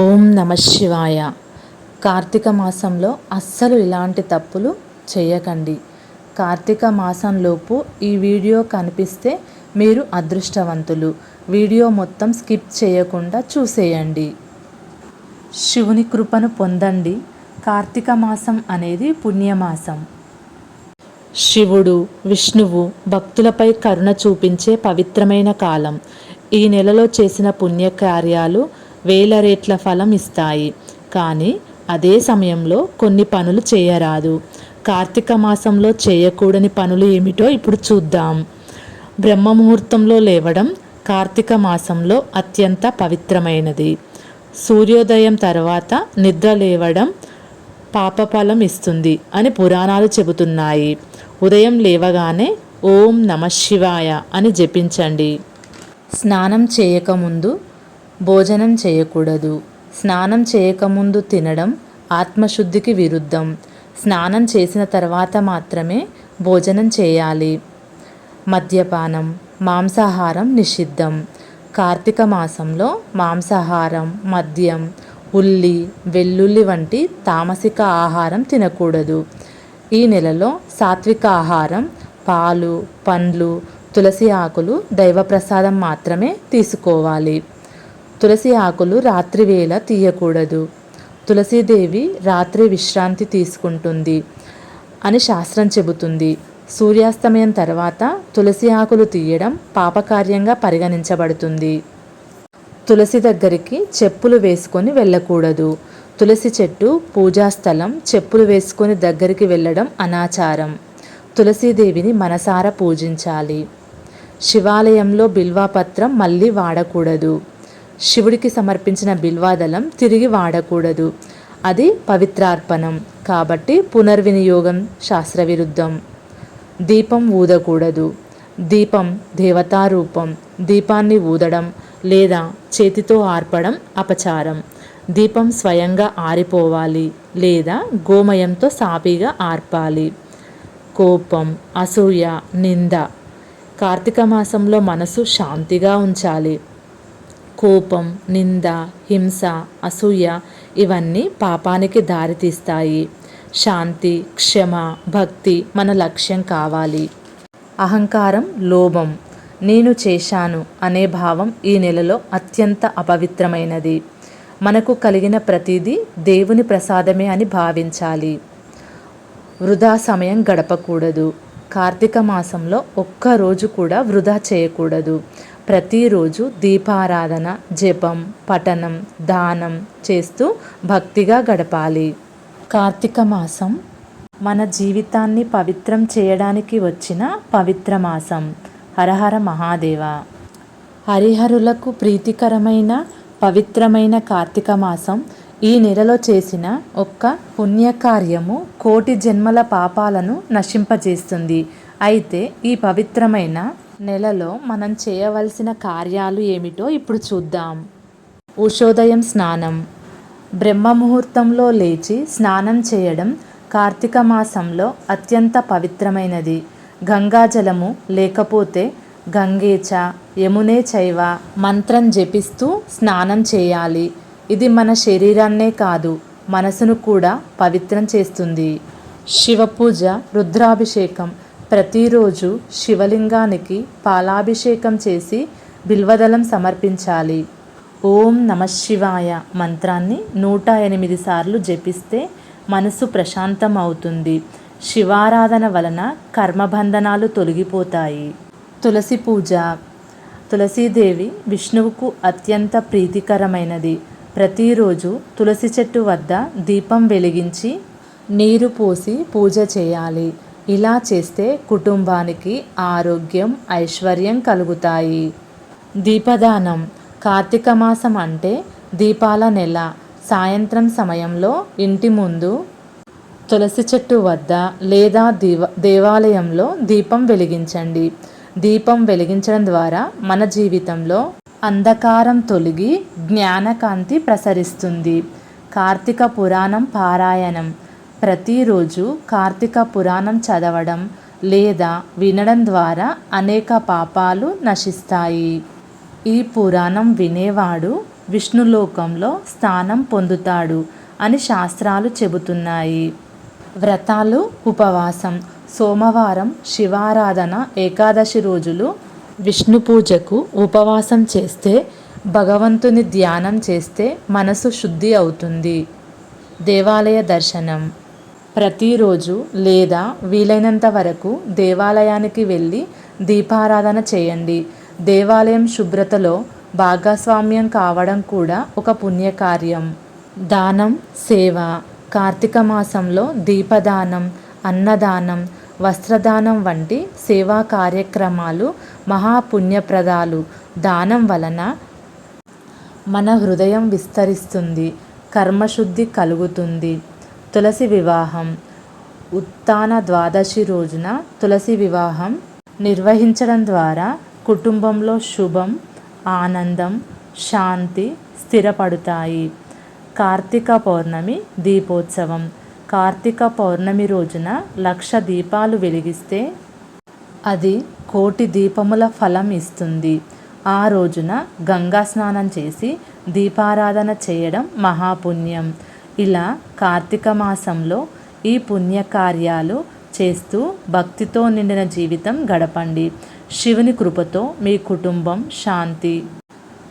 ఓం నమ శివాయ. కార్తీక మాసంలో అస్సలు ఇలాంటి తప్పులు చేయకండి. కార్తీక మాసంలోపు ఈ వీడియో కనిపిస్తే మీరు అదృష్టవంతులు. వీడియో మొత్తం స్కిప్ చేయకుండా చూసేయండి. శివుని కృపను పొందండి. కార్తీక మాసం అనేది పుణ్యమాసం. శివుడు విష్ణువు భక్తులపై కరుణ చూపించే పవిత్రమైన కాలం. ఈ నెలలో చేసిన పుణ్యకార్యాలు వేల రేట్ల ఫలం ఇస్తాయి. కానీ అదే సమయంలో కొన్ని పనులు చేయరాదు. కార్తీక మాసంలో చేయకూడని పనులు ఏమిటో ఇప్పుడు చూద్దాం. బ్రహ్మముహూర్తంలో లేవడం కార్తీక మాసంలో అత్యంత పవిత్రమైనది. సూర్యోదయం తర్వాత నిద్ర లేవడం పాపఫలం ఇస్తుంది అని పురాణాలు చెబుతున్నాయి. ఉదయం లేవగానే ఓం నమ శివాయ అని జపించండి. స్నానం చేయకముందు భోజనం చేయకూడదు. స్నానం చేయకముందు తినడం ఆత్మశుద్ధికి విరుద్ధం. స్నానం చేసిన తర్వాత మాత్రమే భోజనం చేయాలి. మద్యపానం మాంసాహారం నిషిద్ధం. కార్తీక మాసంలో మాంసాహారం మద్యం ఉల్లి వెల్లుల్లి వంటి తామసిక ఆహారం తినకూడదు. ఈ నెలలో సాత్విక ఆహారం పాలు పండ్లు తులసి ఆకులు దైవప్రసాదం మాత్రమే తీసుకోవాలి. తులసి ఆకులు రాత్రివేళ తీయకూడదు. తులసీదేవి రాత్రి విశ్రాంతి తీసుకుంటుంది అని శాస్త్రం చెబుతుంది. సూర్యాస్తమయం తర్వాత తులసి ఆకులు తీయడం పాపకార్యంగా పరిగణించబడుతుంది. తులసి దగ్గరికి చెప్పులు వేసుకొని వెళ్ళకూడదు. తులసి చెట్టు పూజాస్థలం చెప్పులు వేసుకొని దగ్గరికి వెళ్ళడం అనాచారం. తులసీదేవిని మనసారా పూజించాలి. శివాలయంలో బిల్వాపత్రం మళ్ళీ వాడకూడదు. శివుడికి సమర్పించిన బిల్వాదళం తిరిగి వాడకూడదు. అది పవిత్రార్పణం. కాబట్టి పునర్వినియోగం శాస్త్రవిరుద్ధం. దీపం ఊదకూడదు. దీపం దేవతారూపం. దీపాన్ని ఊదడం లేదా చేతితో ఆర్పడం అపచారం. దీపం స్వయంగా ఆరిపోవాలి లేదా గోమయంతో సాపిగా ఆర్పాలి. కోపం అసూయ నింద. కార్తీక మాసంలో మనసు శాంతిగా ఉంచాలి. కోపం నింద హింస అసూయ ఇవన్నీ పాపానికి దారితీస్తాయి. శాంతి క్షమ భక్తి మన లక్ష్యం కావాలి. అహంకారం లోభం. నేను చేశాను అనే భావం ఈ నెలలో అత్యంత అపవిత్రమైనది. మనకు కలిగిన ప్రతిదీ దేవుని ప్రసాదమే అని భావించాలి. వృధా సమయం గడపకూడదు. కార్తీక మాసంలో ఒక్కరోజు కూడా వృధా చేయకూడదు. ప్రతిరోజు దీపారాధన జపం పఠనం దానం చేస్తూ భక్తిగా గడపాలి. కార్తీక మాసం మన జీవితాన్ని పవిత్రం చేయడానికి వచ్చిన పవిత్ర మాసం. హరహర మహాదేవ. హరిహరులకు ప్రీతికరమైన పవిత్రమైన కార్తీక మాసం ఈ నెలలో చేసిన ఒక్క పుణ్యకార్యము కోటి జన్మల పాపాలను నశింపజేస్తుంది. అయితే ఈ పవిత్రమైన నెలలో మనం చేయవలసిన కార్యాలు ఏమిటో ఇప్పుడు చూద్దాం. ఉషోదయం స్నానం. బ్రహ్మముహూర్తంలో లేచి స్నానం చేయడం కార్తీక మాసంలో అత్యంత పవిత్రమైనది. గంగాజలము లేకపోతే గంగేచ యమునే చైవ మంత్రం జపిస్తూ స్నానం చేయాలి. ఇది మన శరీరాన్నే కాదు మనసును కూడా పవిత్రం చేస్తుంది. శివపూజ రుద్రాభిషేకం ప్రతిరోజు శివలింగానికి పాలాభిషేకం చేసి బిల్వదళం సమర్పించాలి. ఓం నమ శివాయ మంత్రాన్ని నూట ఎనిమిది సార్లు జపిస్తే మనసు ప్రశాంతం అవుతుంది శివారాధన వలన కర్మబంధనాలు తొలగిపోతాయి. తులసి పూజ. తులసీదేవి విష్ణువుకు అత్యంత ప్రీతికరమైనది. ప్రతిరోజు తులసి చెట్టు వద్ద దీపం వెలిగించి నీరు పోసి పూజ చేయాలి. ఇలా చేస్తే కుటుంబానికి ఆరోగ్యం ఐశ్వర్యం కలుగుతాయి. దీపదానం. కార్తీక మాసం అంటే దీపాల నెల. సాయంత్రం సమయంలో ఇంటి ముందు తులసి చెట్టు వద్ద లేదా దీవ దేవాలయంలో దీపం వెలిగించండి. దీపం వెలిగించడం ద్వారా మన జీవితంలో అంధకారం తొలగి జ్ఞానకాంతి ప్రసరిస్తుంది. కార్తీక పురాణం పారాయణం. ప్రతిరోజు కార్తీక పురాణం చదవడం లేదా వినడం ద్వారా అనేక పాపాలు నశిస్తాయి. ఈ పురాణం వినేవాడు విష్ణులోకంలో స్థానం పొందుతాడు అని శాస్త్రాలు చెబుతున్నాయి. వ్రతాలు ఉపవాసం సోమవారం శివారాధన ఏకాదశి రోజులు విష్ణు పూజకు ఉపవాసం చేస్తే భగవంతుని ధ్యానం చేస్తే మనసు శుద్ధి అవుతుంది. దేవాలయ దర్శనం ప్రతిరోజు లేదా వీలైనంత వరకు దేవాలయానికి వెళ్ళి దీపారాధన చేయండి. దేవాలయం శుభ్రతలో భాగస్వామ్యం కావడం కూడా ఒక పుణ్యకార్యం. దానం సేవ. కార్తీక మాసంలో దీపదానం అన్నదానం వస్త్రదానం వంటి సేవా కార్యక్రమాలు మహాపుణ్యప్రదాలు. దానం వలన మన హృదయం విస్తరిస్తుంది కర్మశుద్ధి కలుగుతుంది. తులసి వివాహం. ఉత్తాన ద్వాదశి రోజున తులసి వివాహం నిర్వహించడం ద్వారా కుటుంబంలో శుభం ఆనందం శాంతి స్థిరపడుతాయి. కార్తీక పౌర్ణమి దీపోత్సవం. కార్తీక పౌర్ణమి రోజున లక్ష దీపాలు వెలిగిస్తే అది కోటి దీపముల ఫలం ఇస్తుంది. ఆ రోజున గంగా స్నానం చేసి దీపారాధన చేయడం మహాపుణ్యం. ఇలా కార్తీక మాసంలో ఈ పుణ్యకార్యాలు చేస్తూ భక్తితో నిండిన జీవితం గడపండి. శివుని కృపతో మీ కుటుంబం శాంతి.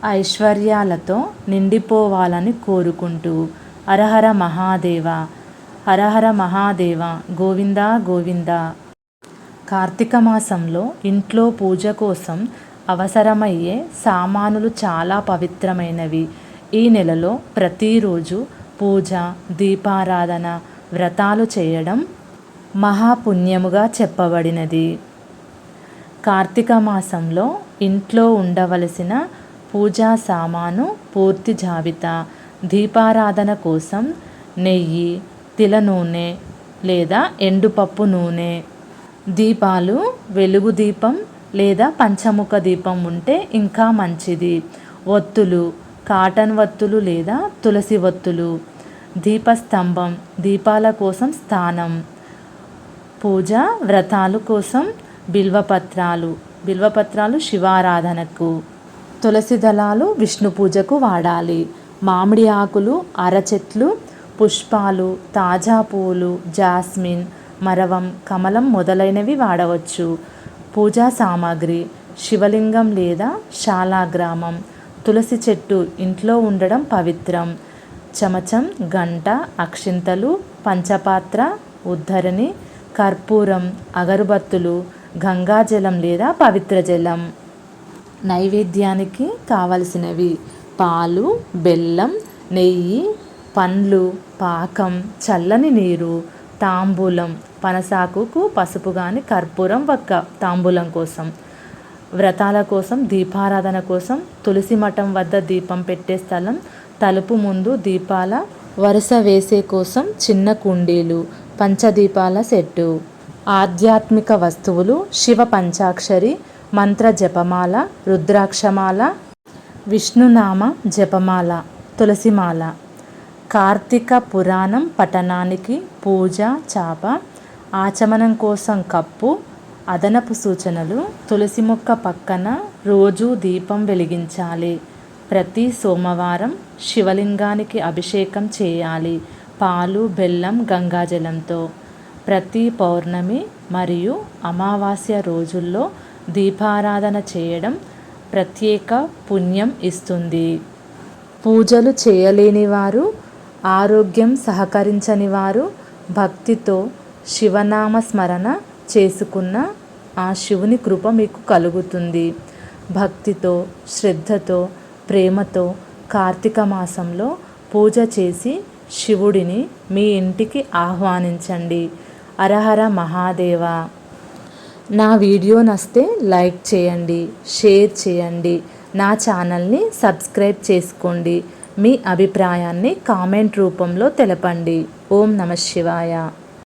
ఐశ్వర్యాలతో నిండిపోవాలని కోరుకుంటూ హరహర మహాదేవ హరహర మహాదేవ గోవింద గోవింద. కార్తీక మాసంలో ఇంట్లో పూజ కోసం అవసరమయ్యే సామానులు చాలా పవిత్రమైనవి. ఈ నెలలో ప్రతిరోజు పూజ దీపారాధన వ్రతాలు చేయడం మహాపుణ్యముగా చెప్పబడినది. కార్తీక మాసంలో ఇంట్లో ఉండవలసిన పూజా సామాను పూర్తి జాబితా దీపారాధన కోసం నెయ్యి తిల నూనె లేదా ఎండుపప్పు నూనె. దీపాలు వెలుగు దీపం లేదా పంచముఖ దీపం ఉంటే ఇంకా మంచిది. ఒత్తులు కాటన్ వత్తులు లేదా తులసి ఒత్తులు దీపస్తంభం దీపాల కోసం స్థానం. పూజ వ్రతాలు కోసం బిల్వపత్రాలు బిల్వపత్రాలు శివారాధనకు. తులసి దళాలు విష్ణు పూజకు వాడాలి. మామిడి ఆకులు అరచెట్లు పుష్పాలు తాజా పూలు జాస్మిన్ మరవం కమలం మొదలైనవి వాడవచ్చు. పూజా సామాగ్రి శివలింగం లేదా శాలాగ్రామం. తులసి చెట్టు ఇంట్లో ఉండడం పవిత్రం. చమచం గంట అక్షింతలు పంచపాత్ర ఉద్ధరణి కర్పూరం అగరుబత్తులు గంగాజలం లేదా పవిత్ర జలం. నైవేద్యానికి కావలసినవి పాలు బెల్లం నెయ్యి పండ్లు పాకం చల్లని నీరు తాంబూలం పనసాకుకు పసుపు కానీ కర్పూరం ఒక్క తాంబూలం కోసం. వ్రతాల కోసం దీపారాధన కోసం తులసి మఠం వద్ద దీపం పెట్టే స్థలం తలుపు ముందు దీపాల వరుస వేసే కోసం చిన్న కుండీలు పంచదీపాల సెట్టు. ఆధ్యాత్మిక వస్తువులు శివ పంచాక్షరి మంత్ర జపమాల రుద్రాక్షమాల విష్ణునామ జపమాల తులసిమాల. కార్తీక పురాణం పఠనానికి పూజ చాప ఆచమనం కోసం కప్పు అదనపు సూచనలు తులసి మొక్క పక్కన రోజు దీపం వెలిగించాలి. ప్రతి సోమవారం శివలింగానికి అభిషేకం చేయాలి. పాలు బెల్లం గంగాజలంతో. ప్రతి పౌర్ణమి మరియు అమావాస్య రోజుల్లో దీపారాధన చేయడం ప్రత్యేక పుణ్యం ఇస్తుంది. పూజలు చేయలేని వారు ఆరోగ్యం సహకరించని వారు భక్తితో శివనామ స్మరణ చేసుకున్న ఆ శివుని కృప మీకు కలుగుతుంది. భక్తితో శ్రద్ధతో ప్రేమతో కార్తీక మాసంలో పూజ చేసి శివుడిని మీ ఇంటికి ఆహ్వానించండి. అరహర మహాదేవ. నా వీడియో నస్తే లైక్ చేయండి షేర్ చేయండి. నా ఛానల్ని సబ్స్క్రైబ్ చేసుకోండి. మీ అభిప్రాయాన్ని కామెంట్ రూపంలో తెలపండి. ఓం నమ శివాయ.